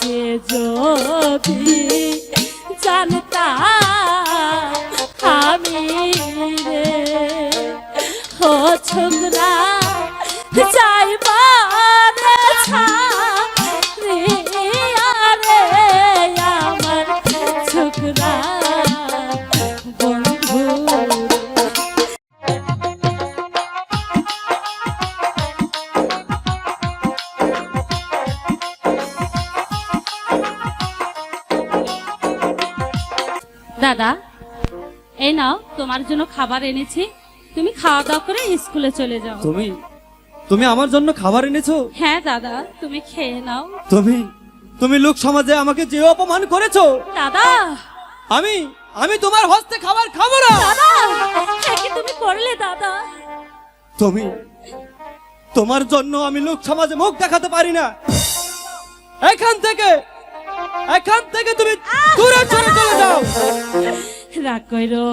আগে যদি জানতা আমি রে? ও ছোকরা যাইবার ছাড়িয়া দাদা এই নাও তোমার জন্য খাবার এনেছি। তুমি খাওয়া দাওয়া করে স্কুলে চলে যাও। তুমি তুমি আমার জন্য খাবার এনেছো? হ্যাঁ দাদা তুমি খেয়ে নাও। তুমি তুমি লোক সমাজে আমাকে যে অপমান করেছ? দাদা! আমি আমি তোমার হস্তে খাবার খাব না! দাদা! কি তুমি করলে দাদা? তুমি তোমার জন্য আমি লোক সমাজে মুখ দেখাতে পারি না। এখান থেকে এখান থেকে তুমি দূরে সরে চলে রাগ করো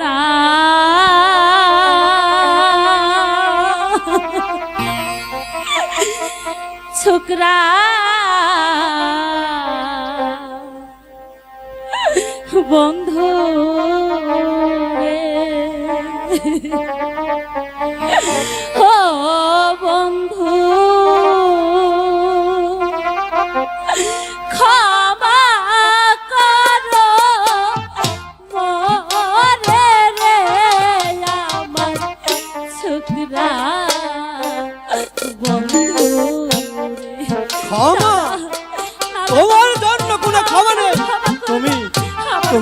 না। ছোকরা বন্ধু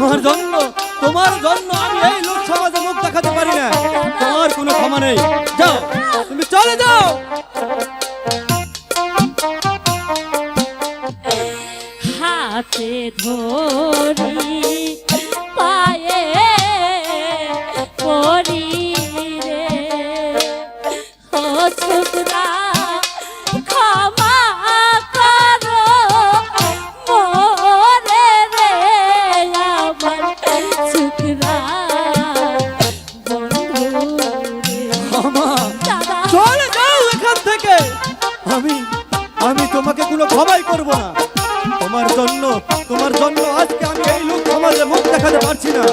তোমার জন্য তোমার জন্য আমি এই লোক সমাজে মুখ দেখাতে পারি না। তোমার কোনো ক্ষমা নেই। যাও, তুমি চলে যাও। হাতে ধরি কোনো ক্ষমাই করব না। তোমার জন্য তোমার জন্য আজকে আমি এই লোক সমাজে মুখ দেখাতে পারছি না।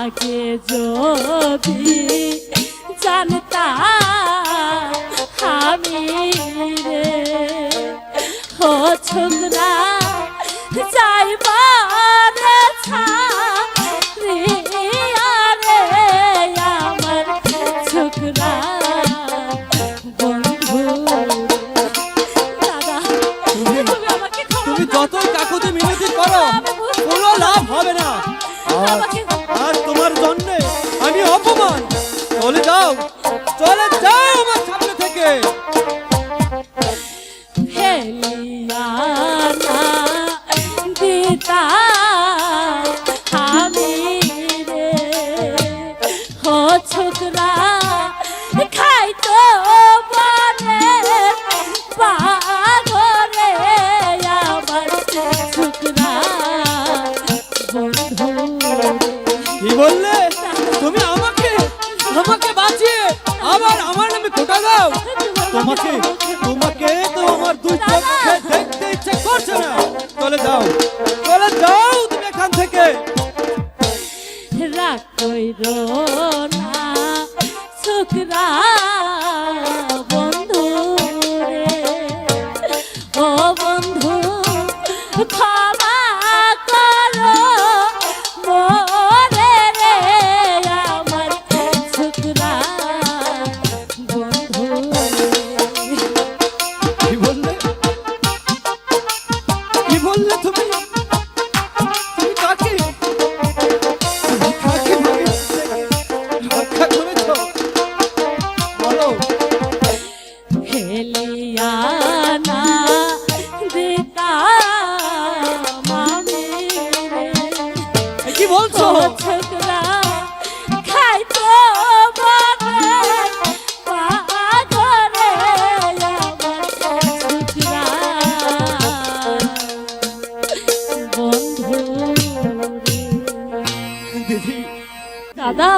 আগে যদি জানতা আমি রে ও ছোকরা যতই কাকুতি মিনতি করো। কোনো লাভ হবে না। আর তোমার জন্যে আমি অপমান। চলে যাও আবার আমার নামে খোটা দাও। তোমাকে তোমাকে তো আমার দুই চোখে দেখতে ইচ্ছে করছে না। চলে যাও চলে যাও তুমি এখান থেকে। রাখ কইরো না ছোকরা কি বলছো? ছোকরা খাইতো দাদা